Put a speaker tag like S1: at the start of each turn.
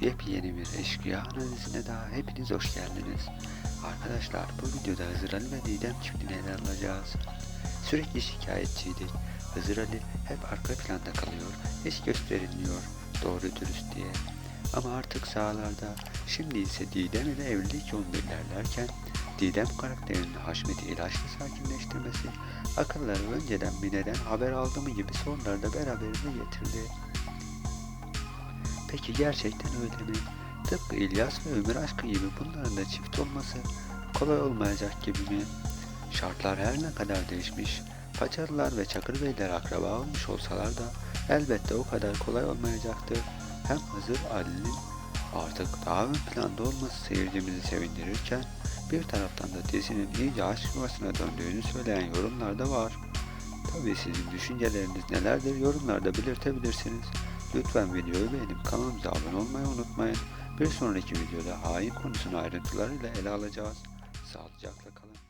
S1: Yepyeni bir eşkıya analizine daha hepiniz hoş geldiniz. Arkadaşlar bu videoda Hızır Ali ve Didem çiftini ele alacağız. Sürekli şikayetçiydik. Hızır Ali hep arka planda kalıyor, hiç gösterilmiyor doğru dürüst diye. Ama artık sahalarda, şimdi ise Didem ile evlilik yolunda ilerlerken Didem karakterinin Haşmet'i ilaçla sakinleştirmesi, akılları önceden Mine'den haber aldı mı gibi soruları da beraberinde getirdi. Peki gerçekten öyle mi? Tıpkı İlyas ve Ömür aşkı gibi bunların da çift olması kolay olmayacak gibi mi? Şartlar her ne kadar değişmiş, Paçalılar ve Çakır Beyler akraba olmuş olsalar da elbette o kadar kolay olmayacaktır. Hem Hızır Ali'nin artık daha ön planda olması seyircimizi sevindirirken bir taraftan da dizinin iyice aşk yuvasına döndüğünü söyleyen yorumlar da var. Tabii sizin düşünceleriniz nelerdir yorumlarda belirtebilirsiniz. Lütfen videoyu beğenip kanalımıza abone olmayı unutmayın. Bir sonraki videoda hain konusunu ayrıntılarıyla ele alacağız. Sağlıcakla kalın.